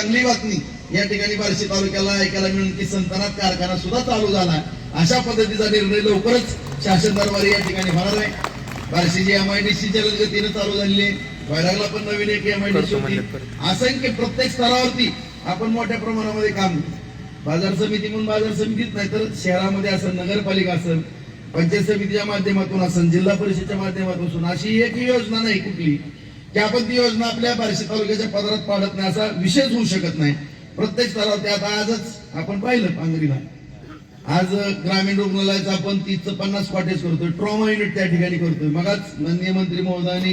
चांगली बातमी. या ठिकाणी बार्शी तालुक्याला ऐकायला मिळून की संतनात कारखाना सुद्धा चालू झाला. अशा पद्धतीचा निर्णय लवकरच शासन दरबारी या ठिकाणी होणार आहे. बार्शीची एमआयडीसी जलद गतीने चालू झालेली आहे. वैरागला पण नवीन एक एमआयडीसी होती. असंख्य प्रत्येक स्तरावरती आपण मोठ्या प्रमाणामध्ये काम. बाजार समिती म्हणून बाजार समितीच नाही तर शहरामध्ये असेल नगरपालिका असेल पंचायत समितीच्या माध्यमातून असेल जिल्हा परिषदेच्या माध्यमातून असून अशी एक योजना नाही कुठली. की आपण ती योजना आपल्या बार्शी तालुक्याच्या पदरात पाडत नाही असा विषयच होऊ शकत नाही. प्रत्येक स्तरावरती आता आजच आपण पाहिलं पांगरीला आज ग्रामीण रुग्णालयाचं आपण तीस पन्नास कॉटेज करतोय ट्रॉमा युनिट त्या ठिकाणी करतोय. मगाच माननीय मंत्री महोदयांनी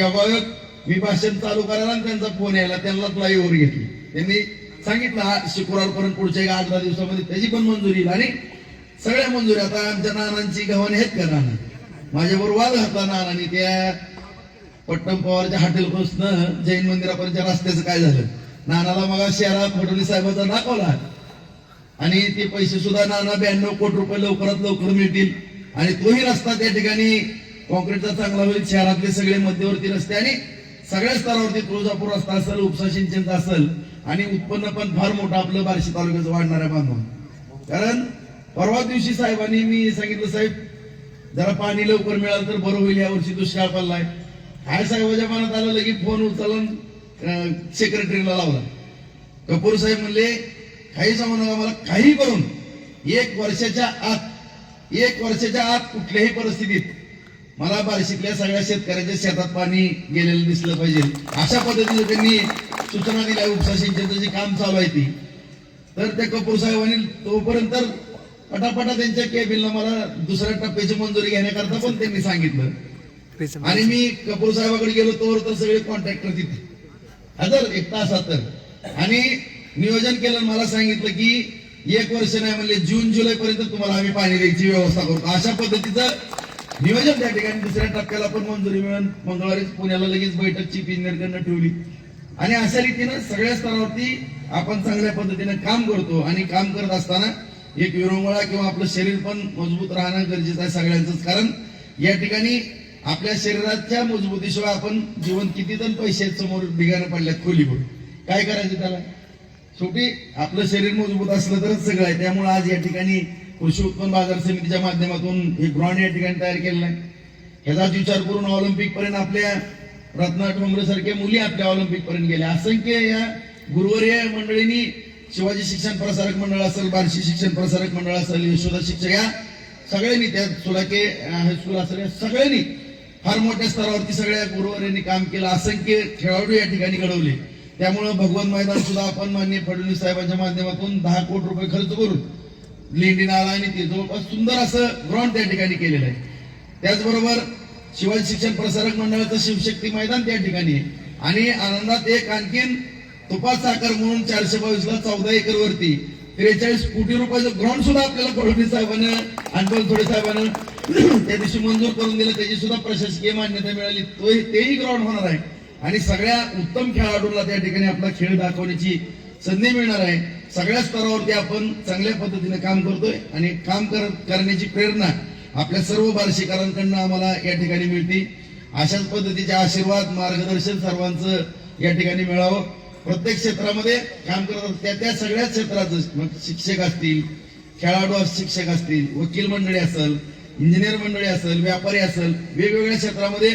योगायोग मी भाषण चालू करायला आणि त्यांचा फोन यायला त्यांना फ्लायओव्हर घेतली. त्यांनी सांगितलं शुक्रवारपर्यंत पुढच्या एक आठ दहा दिवसामध्ये त्याची पण मंजुरी येईल. आणि सगळ्या मंजुरी आता आमच्या नानांची गव्हाणी आहेत का नाना? माझ्याबरोबर वाद घातला नानांनी. त्या पट्टम पवारच्या हॉटेलपासून जैन मंदिरापर्यंतच्या रस्त्याचं काय झालं नानाला मग शहरात फडणवीस साहेबांचा दाखवला. आणि ते पैसे सुद्धा नाना ब्याण्णव कोटी रुपये लवकरात लवकर मिळतील. आणि तोही रस्ता त्या ठिकाणी कॉन्क्रीटचा चांगला होईल शहरातले सगळे मध्यवर्ती रस्ते आणि सगळ्या स्तरावरती तुळजापूर रस्ता असेल उपसा सिंचनचा असेल आणि उत्पन्न पण फार मोठं आपलं बार्शी तालुक्याचं वाढणार आहे बांधून. कारण परवा दिवशी साहेबांनी मी सांगितलं साहेब जरा पाणी लवकर मिळालं तर बरं होईल यावर्षी दुष्काळ पडलाय. काय साहेबाच्या मनात आलं की फोन उचलून सेक्रेटरीला लावला. कपूर साहेब म्हणले काही सांगू नका मला काही करून. एक वर्षाच्या आत एक वर्षाच्या आत कुठल्याही परिस्थितीत मला बार्शीतल्या सगळ्या शेतकऱ्याच्या शेतात पाणी गेलेलं दिसलं पाहिजे. अशा पद्धतीने त्यांनी सूचना दिल्या उपसा सिंचनचं जे काम चालू आहे ती. तर त्या कपूर साहेबांनी तोपर्यंत पटापटा त्यांच्या केबिनला मला दुसऱ्या टप्प्याची मंजुरी घेण्याकरता पण त्यांनी सांगितलं. आणि मी कपूर साहेबाकडे गेलो तोवर तर सगळे कॉन्ट्रॅक्टर तिथे. हजर एक तासात तर. आणि नियोजन केलं मला सांगितलं की एक वर्ष नाही म्हणले जून जुलै पर्यंत तुम्हाला आम्ही पाणी द्यायची व्यवस्था करतो. अशा पद्धतीचं नियोजन त्या ठिकाणी दुसऱ्या टप्प्याला पण मंजुरी मिळून मंगळवारी पुण्याला लगेच बैठक चीफ इंजिनियरकडनं ठेवली. आणि अशा रीतीनं सगळ्या स्तरावरती आपण चांगल्या पद्धतीने काम करतो आणि काम करत असताना एक विरंगुळा किंवा आपलं शरीर पण मजबूत राहणं गरजेचं आहे सगळ्यांचंच. कारण या ठिकाणी आपल्या शरीराच्या मजबूतीशिवाय आपण जीवन किती जण पैसे समोर बिघानं पडल्यात खोलीवर काय करायचं त्याला? शेवटी आपलं शरीर मजबूत असलं तरच सगळं आहे. त्यामुळे आज या ठिकाणी कृषी उत्पन्न बाजार समितीच्या माध्यमातून हे ग्राउंड या ठिकाणी तयार केलेलं आहे. ह्याचाच विचार करून ऑलिम्पिक पर्यंत आपल्या रत्ना ठोंबरे सारख्या मुली आपल्या ऑलिम्पिक पर्यंत गेल्या असंख्य या गुरुवर्य मंडळींनी शिवाजी शिक्षण प्रसारक मंडळ असेल बार्शी शिक्षण प्रसारक मंडळ असेल यशोदा शिक्षक या सगळ्यांनी त्या सुलाके हायस्कूल असेल या सगळ्यांनी फार मोठ्या स्तरावरती सगळ्या गुरुवर्यांनी काम केलं. असंख्य खेळाडू या ठिकाणी घडवले. त्यामुळं भगवान मैदान सुद्धा आपण माननीय फडणवीस साहेबांच्या माध्यमातून दहा कोटी रुपये खर्च करून लेंडी नाला आणि ते जवळपास सुंदर असं ग्राउंड त्या ठिकाणी केलेलं आहे. त्याचबरोबर शिवाजी शिक्षण प्रसारक मंडळाचं शिवशक्ती मैदान त्या ठिकाणी आहे. आणि आनंदात एक आणखीन तुपात साखर म्हणून चारशे बावीस ला चौदा एकर वरती त्रेचाळीस कोटी रुपयाचं ग्राउंड सुद्धा आपल्याला फडणवीस साहेबांना आणि थोडे साहेबांना त्या दिवशी मंजूर करून दिलं त्याची सुद्धा प्रशासकीय मान्यता मिळाली. तो तेही ग्राउंड होणार आहे. आणि सगळ्या उत्तम खेळाडूंना त्या ठिकाणी आपला खेळ दाखवण्याची संधी मिळणार आहे. सगळ्या स्तरावरती आपण चांगल्या पद्धतीने काम करतोय आणि काम कर करण्याची प्रेरणा आपल्या सर्व बार्शीकरांकडनं आम्हाला या ठिकाणी मिळते. अशाच पद्धतीचे आशीर्वाद मार्गदर्शन सर्वांचं या ठिकाणी मिळावं. प्रत्येक क्षेत्रामध्ये काम करत असतात. त्या त्या सगळ्या क्षेत्राचं मग शिक्षक असतील खेळाडू अस- शिक्षक असतील वकील मंडळी असेल इंजिनियर मंडळी असेल व्यापारी असेल वेगवेगळ्या क्षेत्रामध्ये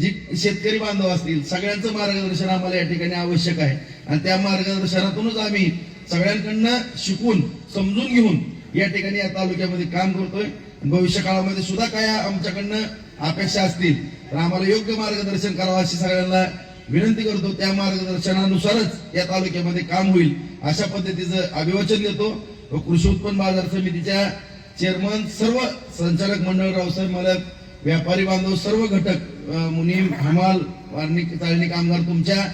जी शेतकरी बांधव असतील सगळ्यांचं मार्गदर्शन आम्हाला या ठिकाणी आवश्यक आहे. आणि त्या मार्गदर्शनातूनच आम्ही सगळ्यांकडनं शिकून समजून घेऊन या ठिकाणी या तालुक्यामध्ये काम करतोय. भविष्य काळामध्ये सुद्धा काय आमच्याकडनं अपेक्षा असतील तर आम्हाला योग्य मार्गदर्शन करावं अशी सगळ्यांना विनंती करतो. त्या मार्गदर्शनानुसारच या तालुक्यामध्ये काम होईल अशा पद्धतीचं अभिवचन देतो. व कृषी उत्पन्न बाजार समितीच्या चेअरमन सर्व संचालक मंडळ रावसाहेब मालक व्यापारी बांधव सर्व घटक मुनीम हमाल वारणी चाळणी कामगार तुमच्या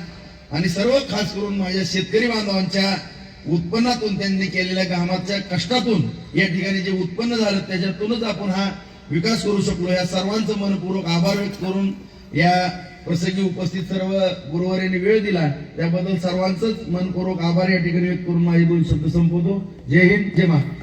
आणि सर्व खास करून माझ्या शेतकरी बांधवांच्या उत्पन्नातून त्यांनी केलेल्या कामाच्या कष्टातून या ठिकाणी जे उत्पन्न झालं त्याच्यातूनच आपण हा विकास करू शकलो. या सर्वांचं मनपूर्वक आभार व्यक्त करून या प्रसंगी उपस्थित सर्व गुरुवारीने वेळ दिला. त्याबद्दल सर्वांचंच मनपूर्वक आभार या ठिकाणी व्यक्त करून माझे दोन शब्द संपवतो. जय हिंद जय महाराष्ट्र.